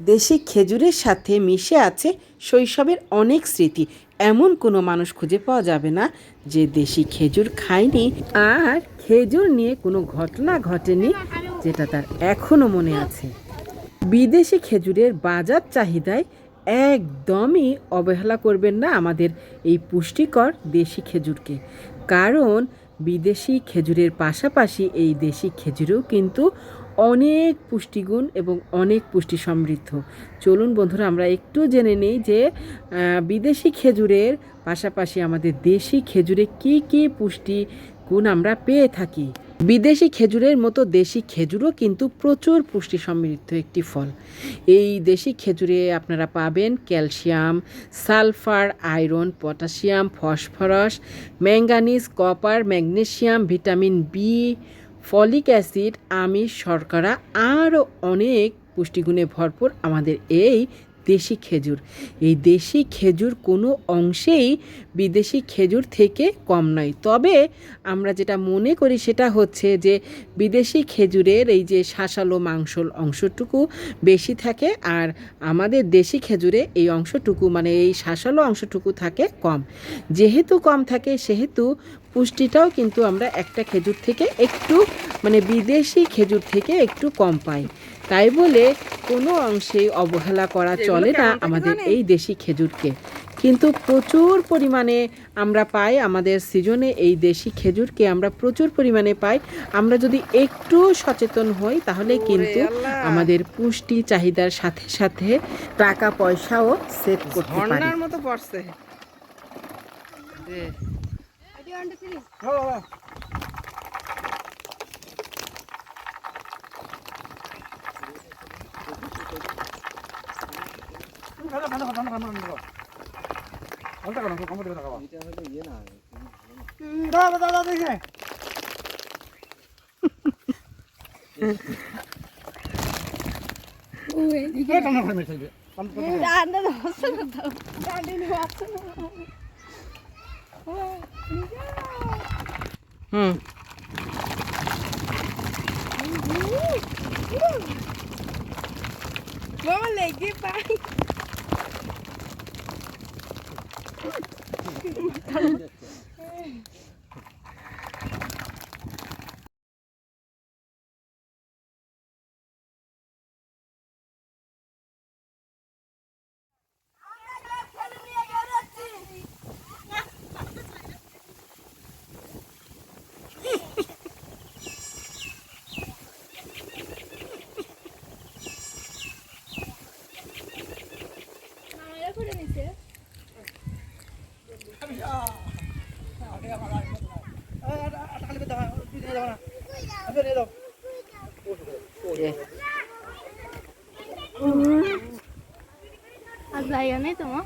দেশি খেজুরের সাথে মিশে আছে শৈশবের অনেক স্মৃতি। এমন কোনো মানুষ খুঁজে পাওয়া যাবে না যে দেশি খেজুর খায়নি আর খেজুর নিয়ে কোনো ঘটনা ঘটেনি যেটা তার এখনও মনে আছে। বিদেশি খেজুরের বাজার চাহিদায় একদমই অবহেলা করবেন না আমাদের এই পুষ্টিকর দেশি খেজুরকে। কারণ বিদেশি খেজুরের পাশাপাশি এই দেশি খেজুরেও কিন্তু অনেক পুষ্টিগুণ এবং অনেক পুষ্টি সমৃদ্ধ। চলুন বন্ধুরা, আমরা একটু জেনে নিই যে বিদেশি খেজুরের পাশাপাশি আমাদের দেশি খেজুরে কি কি পুষ্টি গুণ আমরা পেয়ে থাকি। বিদেশি খেজুরের মতো দেশি খেজুরও কিন্তু প্রচুর পুষ্টি সমৃদ্ধ একটি ফল। এই দেশি খেজুরে আপনারা পাবেন calcium, sulphur, iron, potassium, phosphorus manganese copper magnesium vitamin B folic acid, আমিষ, শর্করা, আরও অনেক পুষ্টিগুণে ভরপুর আমাদের এই দেশি খেজুর। এই দেশি খেজুর কোনো অংশেই বিদেশি খেজুর থেকে কম নয়। তবে আমরা যেটা মনে করি সেটা হচ্ছে যে বিদেশি খেজুরের এই যে শাঁসালো মাংসল অংশটুকু বেশি থাকে আর আমাদের দেশি খেজুরে এই অংশটুকু মানে এই শাঁসালো অংশটুকু থাকে কম। যেহেতু কম থাকে, সেহেতু পুষ্টিটাও কিন্তু আমরা একটা খেজুর থেকে একটু মানে বিদেশি খেজুর থেকে একটু কম পাই। তাই বলে কোনো অংশেই অবহেলা করা চলে না আমাদের এই দেশি খেজুরকে। কিন্তু প্রচুর পরিমাণে আমরা পাই আমাদের সিজনে এই দেশি খেজুরকে আমরা প্রচুর পরিমাণে পাই। আমরা যদি একটু সচেতন হই তাহলে কিন্তু আমাদের পুষ্টি চাহিদার সাথে সাথে টাকা পয়সাও সেভ করতে পারি। মতো পড়ছে। হুম Vamos, Legui, vai! আজ জায়গা নেই তোমার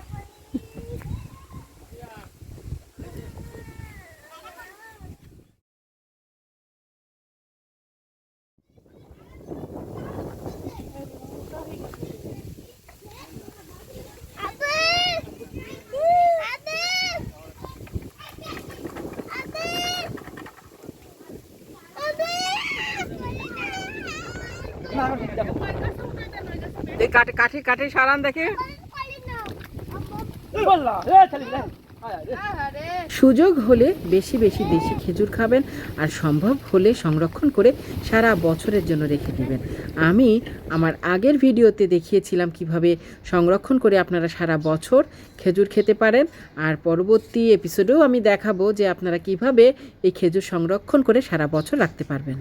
এই কাঠে কাঠে কাঠে সারান দেখে। সুযোগ হলে বেশি বেশি দেশি খেজুর খাবেন আর সম্ভব হলে সংরক্ষণ করে সারা বছরের জন্য রেখে দিবেন। আমি আমার আগের ভিডিওতে দেখিয়েছিলাম কীভাবে সংরক্ষণ করে আপনারা সারা বছর খেজুর খেতে পারেন আর পরবর্তী এপিসোডেও আমি দেখাবো যে আপনারা কীভাবে এই খেজুর সংরক্ষণ করে সারা বছর রাখতে পারবেন।